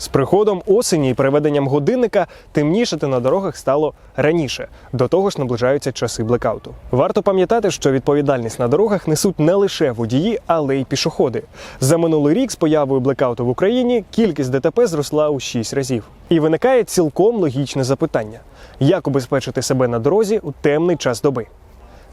З приходом осені і переведенням годинника темнішати на дорогах стало раніше. До того ж наближаються часи блекауту. Варто пам'ятати, що відповідальність на дорогах несуть не лише водії, але й пішоходи. За минулий рік з появою блекауту в Україні кількість ДТП зросла у 6 разів. І виникає цілком логічне запитання: як убезпечити себе на дорозі у темний час доби?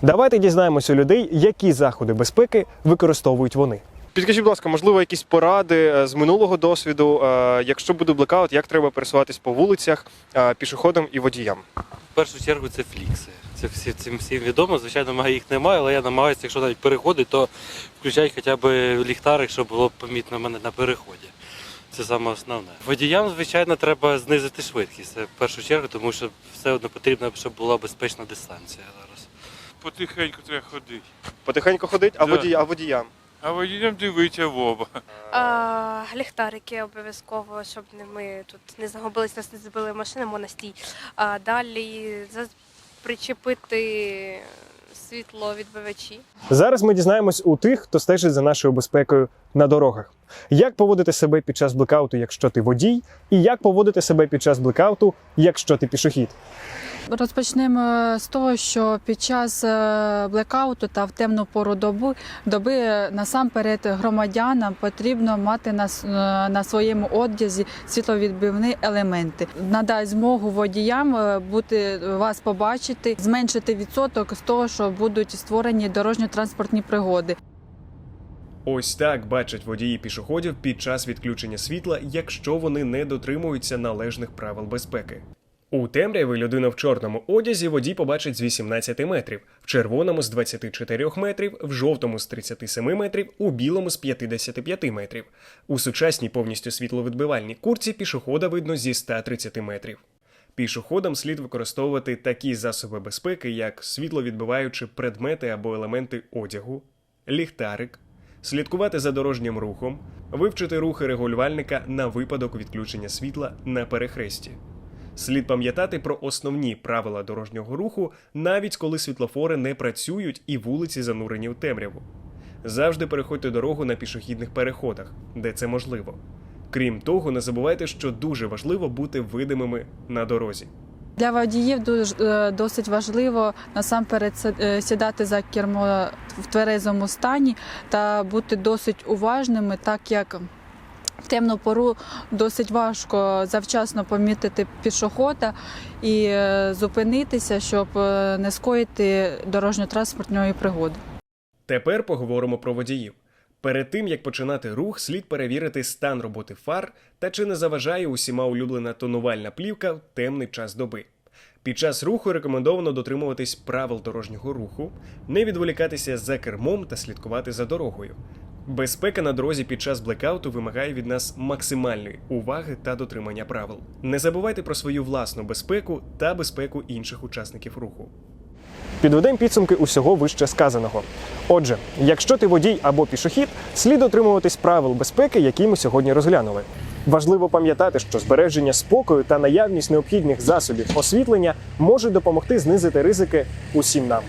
Давайте дізнаємося у людей, які заходи безпеки використовують вони. Підкажіть, будь ласка, можливо, якісь поради е, з минулого досвіду, е, якщо буде блекаут, як треба пересуватись по вулицях е, пішоходам і водіям? В першу чергу це флікси. Це всі цим всім відомо. Звичайно, їх немає, але я намагаюся, якщо навіть переходить, то включати хоча б ліхтарик, щоб було помітно мене на переході. Це саме основне. Водіям, звичайно, треба знизити швидкість. Це в першу чергу, тому що все одно потрібно, щоб була безпечна дистанція зараз. Потихеньку треба ходити. Потихеньку ходить, а Да. водій, а водіям. А водіям дивитися в оба. А, ліхтарики обов'язково, щоб не ми тут не загубились, нас не збили машини, монастій. А далі за- причепити світловідбивачі. Зараз ми дізнаємось у тих, хто стежить за нашою безпекою на дорогах. Як поводити себе під час блекауту, якщо ти водій, і як поводити себе під час блекауту, якщо ти пішохід. Розпочнемо з того, що під час е, блекауту та в темну пору доби, доби е, насамперед громадянам потрібно мати на, е, на своєму одязі світловідбивні елементи. Надасть змогу водіям бути вас побачити, зменшити відсоток з того, що будуть створені дорожньо-транспортні пригоди. Ось так бачать водії пішоходів під час відключення світла, якщо вони не дотримуються належних правил безпеки. У темряві людина в чорному одязі водій побачить з 18 метрів, в червоному з 24 метрів, в жовтому з 37 метрів, у білому з 55 метрів. У сучасній повністю світловідбивальній курці пішохода видно зі 130 метрів. Пішоходам слід використовувати такі засоби безпеки, як світловідбиваючі предмети або елементи одягу, ліхтарик, слідкувати за дорожнім рухом, вивчити рухи регулювальника на випадок відключення світла на перехресті. Слід пам'ятати про основні правила дорожнього руху, навіть коли світлофори не працюють і вулиці занурені в темряву. Завжди переходьте дорогу на пішохідних переходах, де це можливо. Крім того, не забувайте, що дуже важливо бути видимими на дорозі. Для водіїв дуже е, досить важливо насамперед е, сідати за кермо в тверезому стані та бути досить уважними, так як в темну пору досить важко завчасно помітити пішохода і е, зупинитися, щоб е, не скоїти дорожньо-транспортної пригоди. Тепер поговоримо про водіїв. Перед тим як починати рух, слід перевірити стан роботи фар та чи не заважає усіма улюблена тонувальна плівка в темний час доби. Під час руху рекомендовано дотримуватись правил дорожнього руху, не відволікатися за кермом та слідкувати за дорогою. Безпека на дорозі під час блекауту вимагає від нас максимальної уваги та дотримання правил. Не забувайте про свою власну безпеку та безпеку інших учасників руху. Підведемо підсумки усього вище сказаного. Отже, якщо ти водій або пішохід, слід дотримуватись правил безпеки, які ми сьогодні розглянули. Важливо пам'ятати, що збереження спокою та наявність необхідних засобів освітлення можуть допомогти знизити ризики усім нам.